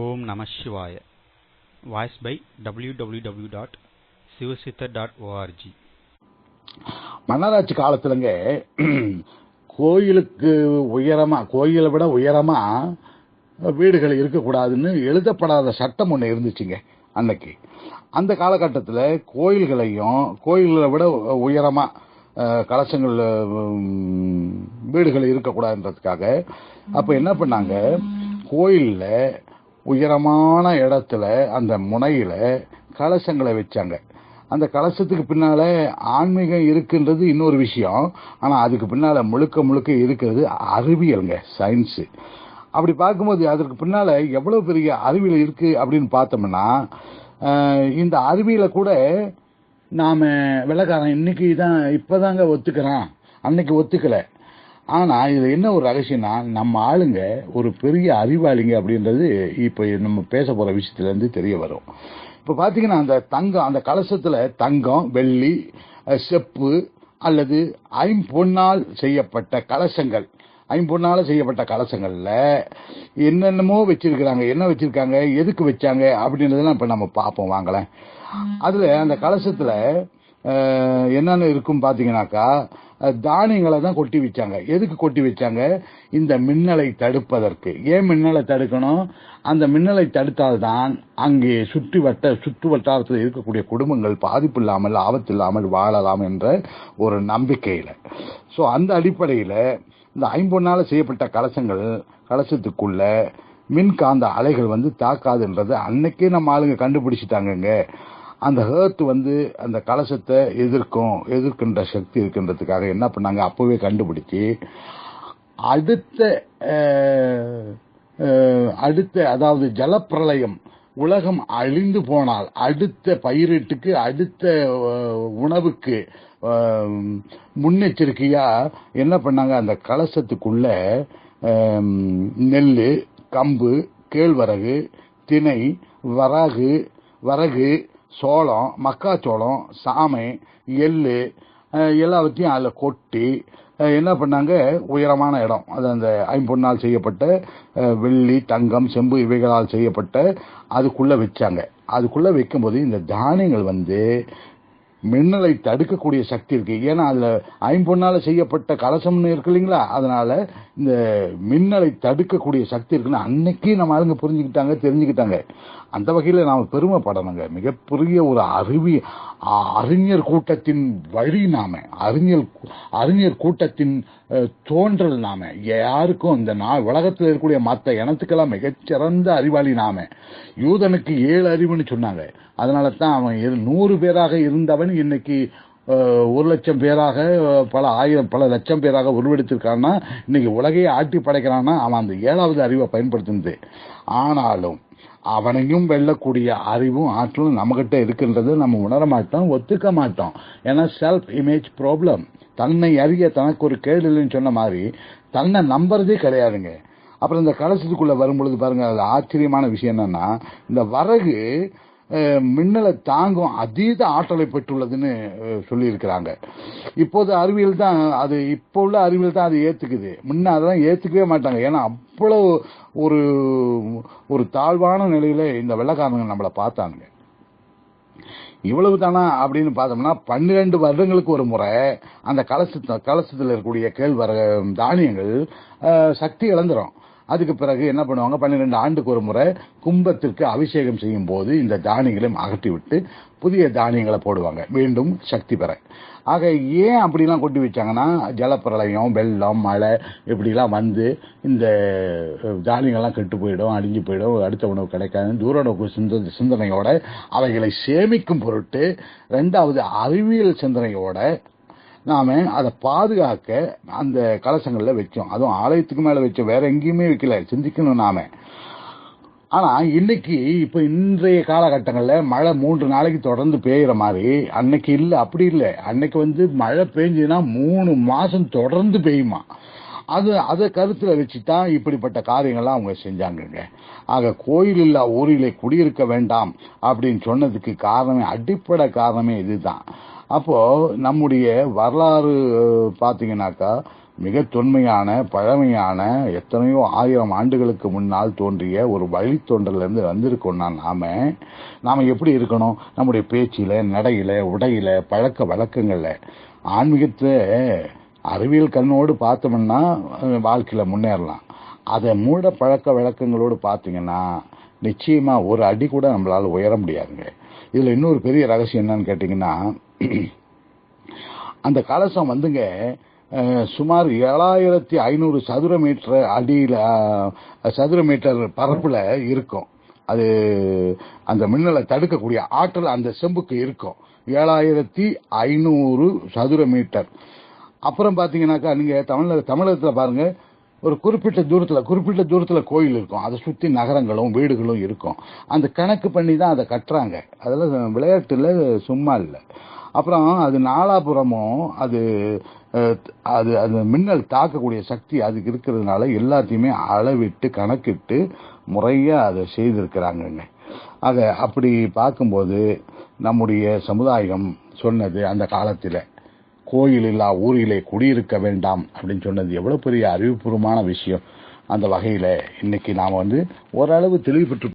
ஓம் நம சிவாய. Voice by W W W dot Sivasiddhar dot O R G மன்னராட்சி காலத்துலங்க கோயிலுக்கு உயரமா கோயிலை விட உயரமா வீடுகள் இருக்கக்கூடாதுன்னு எழுதப்படாத சட்டம் ஒன்று இருந்துச்சுங்க அன்னைக்கு. அந்த காலகட்டத்தில் கோயில்களையும் கோயில்களை விட உயரமா கலசங்கள் வீடுகள் இருக்கக்கூடாதுன்றதுக்காக அப்போ என்ன பண்ணாங்க? கோயிலில் உயரமான இடத்துல அந்த முனையில கலசங்களை வச்சாங்க. அந்த கலசத்துக்கு பின்னால ஆன்மீகம் இருக்குன்றது இன்னொரு விஷயம். ஆனா அதுக்கு பின்னால முழுக்க முழுக்க இருக்கிறது அறிவியல்ங்க சயின்ஸ் அப்படி பார்க்கும்போது அதற்கு பின்னால எவ்வளவு பெரிய அறிவியல் இருக்கு அப்படின்னு பார்த்தோம்னா இந்த அறிவியலை கூட நாம விளக்காரன் இன்னைக்கு தான் இப்பதாங்க ஒத்துக்கிறான். அன்னைக்கு ஒத்துக்கல. ஆனா இது என்ன ஒரு ரகசியம்னா நம்ம ஆளுங்க ஒரு பெரிய அறிவாளிங்க அப்படின்றது இப்ப நம்ம பேச போற விஷயத்துல இருந்து தெரிய வரும். இப்ப பாத்தீங்கன்னா அந்த தங்கம் அந்த கலசத்துல தங்கம் வெள்ளி செப்பு அல்லது ஐம்பொன்னால் செய்யப்பட்ட கலசங்கள். ஐம்பொன்னால செய்யப்பட்ட கலசங்கள்ல என்னென்னமோ வச்சிருக்கிறாங்க. என்ன வச்சிருக்காங்க? எதுக்கு வச்சாங்க? அப்படின்றதெல்லாம் இப்ப நம்ம பார்ப்போம். வாங்களேன். அதுல அந்த கலசத்துல என்னென்ன இருக்கும் பாத்தீங்கன்னாக்கா அஹ், தானியங்களை தான் கொட்டி வச்சாங்க. எதுக்கு கொட்டி வச்சாங்க? இந்த மின்னலை தடுப்பதற்கு. ஏன் மின்னலை தடுக்கணும்? அந்த மின்னலை தடுத்தால்தான் அங்கே சுற்றி வட்ட சுற்று வட்டாரத்தில் இருக்கக்கூடிய குடும்பங்கள் பாதிப்பு இல்லாமல் ஆபத்து இல்லாமல் வாழலாம் என்ற ஒரு நம்பிக்கையில். ஸோ அந்த அடிப்படையில் இந்த ஐம்பொன்னால செய்யப்பட்ட கலசங்கள் கலசத்துக்குள்ள மின்காந்த அலைகள் வந்து தாக்காதுன்றது அன்னைக்கே நம்ம ஆளுங்க கண்டுபிடிச்சிட்டாங்கங்க. அந்த ஹேர்த் வந்து அந்த கலசத்தை எதிர்க்கும் எதிர்க்கின்ற சக்தி இருக்கின்றதுக்காக என்ன பண்ணாங்க? அப்பவே கண்டுபிடிச்சு அடுத்த அடுத்த அதாவது ஜலப்பிரளயம் உலகம் அழிந்து போனால் அடுத்த பயிரிட்டுக்கு அடுத்த உணவுக்கு முன்னெச்சரிக்கையா என்ன பண்ணாங்க? அந்த கலசத்துக்குள்ள நெல் கம்பு கேழ்வரகு திணை வரகு வரகு சோளம் மக்காச்சோளம் சாமை எள்ளு எல்லாவற்றையும் அதில் கொட்டி என்ன பண்ணாங்க? உயரமான இடம். அது அந்த ஐம்பொன்னால் செய்யப்பட்ட வெள்ளி தங்கம் செம்பு இவைகளால் செய்யப்பட்ட அதுக்குள்ளே வச்சாங்க. அதுக்குள்ளே வைக்கும்போது இந்த தானியங்கள் வந்து மின்னலை தடுக்கக்கூடிய சக்தி இருக்கு. ஏன்னா அதுல ஐம்பொன்னால செய்யப்பட்ட கலசம்னு இருக்கு இல்லைங்களா? அதனால இந்த மின்னலை தடுக்கக்கூடிய சக்தி இருக்குன்னு அன்னைக்கு நம்ம ஆளுங்க புரிஞ்சுக்கிட்டாங்க தெரிஞ்சுக்கிட்டாங்க. அந்த வகையில நாம பெருமைப்படணுங்க. மிகப்பெரிய ஒரு அறிவி அறிஞர் கூட்டத்தின் வழி நாம. அறிஞர் அறிஞர் கூட்டத்தின் தோன்றல் நாம. யாருக்கும் இந்த நா உலகத்தில் இருக்கக்கூடிய மற்ற இனத்துக்கெல்லாம் மிகச்சிறந்த அறிவாளி நாம. யூதனுக்கு ஏழு அறிவுன்னு சொன்னாங்க. அதனால தான் அவன் நூறு பேராக இருந்தவன் இன்னைக்கு ஒரு லட்சம் பேராக பல ஆயிரம் பல லட்சம் பேராக உருவெடுத்திருக்கான்னா இன்னைக்கு உலகையே ஆட்டி படைக்கிறான்னா அவன் அந்த ஏழாவது அறிவை பயன்படுத்துனது. ஆனாலும் அவனையும் வெல்லக்கூடிய அறிவும் ஆற்றலும் நம்மகிட்ட இருக்கின்றதை. நம்ம உணர மாட்டோம் ஒத்துக்க மாட்டோம். ஏன்னா செல்ஃப் இமேஜ் ப்ராப்ளம் தன்னை அறிய தனக்கு ஒரு கேடு இல்லைன்னு சொன்ன மாதிரி தன்னை நம்புறதே கிடையாதுங்க. அப்புறம் இந்த கலசத்துக்குள்ள வரும்பொழுது பாருங்க அது ஆச்சரியமான விஷயம் என்னன்னா இந்த வரகு மின்னலை தாங்கும் அதீத ஆற்றலை பெற்றுள்ளதுன்னு சொல்லியிருக்கிறாங்க. இப்போது அறிவியல் தான் அது இப்போ உள்ள அறிவியல் தான் அது ஏற்றுக்குது முன்ன அதெல்லாம் ஏற்றுக்கவே மாட்டாங்க. ஏன்னா அவ்வளவு ஒரு ஒரு தாழ்வான நிலையில இந்த வெள்ளக்காரங்க நம்மளை பார்த்தாங்க இவ்வளவு தானா அப்படின்னு பார்த்தோம்னா பன்னிரெண்டு வருடங்களுக்கு ஒரு முறை அந்த கலசத்து கலசத்தில் இருக்கக்கூடிய கேழ்வர தானியங்கள் சக்தி இழந்துரும். அதுக்கு பிறகு என்ன பண்ணுவாங்க? பன்னிரெண்டு ஆண்டுக்கு ஒரு முறை கும்பத்திற்கு அபிஷேகம் செய்யும் போது இந்த தானியங்களையும் அகற்றி விட்டு புதிய தானியங்களை போடுவாங்க. மீண்டும் சக்தி பெற. ஆக ஏன் அப்படிலாம் கொட்டி வச்சாங்கன்னா ஜலப்பிரளயம் வெள்ளம் மழை இப்படிலாம் வந்து இந்த தானியங்கள்லாம் கெட்டு போயிடும் அழிஞ்சு போயிடும் அடுத்த உணவு கிடைக்காது. தூர நோக்கு சிந்த சிந்தனையோட அவைகளை சேமிக்கும் பொருட்டு ரெண்டாவது அறிவியல் சிந்தனையோட நாம அதை பாதுகாக்க அந்த கலசங்கள்ல வச்சோம். அதுவும் ஆலயத்துக்கு மேல வச்சோம். வேற எங்கேயுமே வைக்கல. சிந்திக்கணும் நாம. ஆனா இன்னைக்கு இப்ப இன்றைய காலகட்டங்கள்ல மழை மூன்று நாளைக்கு தொடர்ந்து பெய்கிற மாதிரி அன்னைக்கு இல்ல அப்படி இல்ல. அன்னைக்கு வந்து மழை பெஞ்சதுன்னா மூணு மாசம் தொடர்ந்து பெய்யுமா? அது அதை கருத்துல வச்சுதான் இப்படிப்பட்ட காரியங்கள்லாம் அவங்க செஞ்சாங்கங்க. ஆக கோயில் இல்லா ஊரிலே குடியிருக்க வேண்டாம் அப்படின்னு சொன்னதுக்கு காரணமே அடிப்படை காரணமே இதுதான். அப்போ நம்முடைய வரலாறு பார்த்தீங்கன்னாக்கா பாத்தீங்கன்னாக்கா மிக தொன்மையான பழமையான எத்தனையோ ஆயிரம் ஆண்டுகளுக்கு முன்னால் தோன்றிய ஒரு வழித்தோன்றல இருந்து வந்திருக்கோம்னா நாம நாம எப்படி இருக்கணும்? நம்முடைய பேச்சில நடையில உடையில பழக்க வழக்கங்கள்ல. ஆன்மீகத்தை அறிவியல் கண்ணோடு பார்த்தோம்னா வாழ்க்கையில் வாழ்க்கையில முன்னேறலாம். அதை மூட பழக்க வழக்கங்களோடு பார்த்தீங்கன்னா நிச்சயமா ஒரு அடி கூட நம்மளால உயர முடியாதுங்க. இதுல இன்னொரு பெரிய ரகசியம் என்னன்னு கேட்டீங்கன்னா அந்த கலசம் வந்துங்க சுமார் ஏழாயிரத்தி ஐநூறு சதுர மீட்டர் அடியில் சதுர மீட்டர் பரப்பில் இருக்கும். அது அந்த மின்னலை தடுக்கக்கூடிய ஆற்றல் அந்த செம்புக்கு இருக்கும். ஏழாயிரத்தி ஐநூறு சதுர மீட்டர். அப்புறம் பார்த்தீங்கன்னாக்கா நீங்கள் தமிழக தமிழகத்தில் பாருங்கள் ஒரு குறிப்பிட்ட தூரத்தில் குறிப்பிட்ட தூரத்தில் கோயில் இருக்கும். அதை சுற்றி நகரங்களும் வீடுகளும் இருக்கும். அந்த கணக்கு பண்ணி தான் அதை கட்டுறாங்க. அதெல்லாம் விளையாட்டில் சும்மா இல்லை. அப்புறம் அது நாலாபுறமும் அது அது அது மின்னல் தாக்கக்கூடிய சக்தி அதுக்கு இருக்கிறதுனால எல்லாத்தையுமே அளவிட்டு கணக்கிட்டு முறையாக அதை செய்திருக்கிறாங்கங்க. ஆக அப்படி பார்க்கும்போது நம்முடைய சமுதாயம் சொன்னது அந்த காலத்தில் கோயில் இல்லா ஊரிலே குடியிருக்க வேண்டாம் அப்படின்னு சொன்னது எவ்வளோ பெரிய அறிவுபூர்வமான விஷயம். அந்த வகையில் இன்னைக்கு நாம் வந்து ஓரளவு தெளிவு பெற்று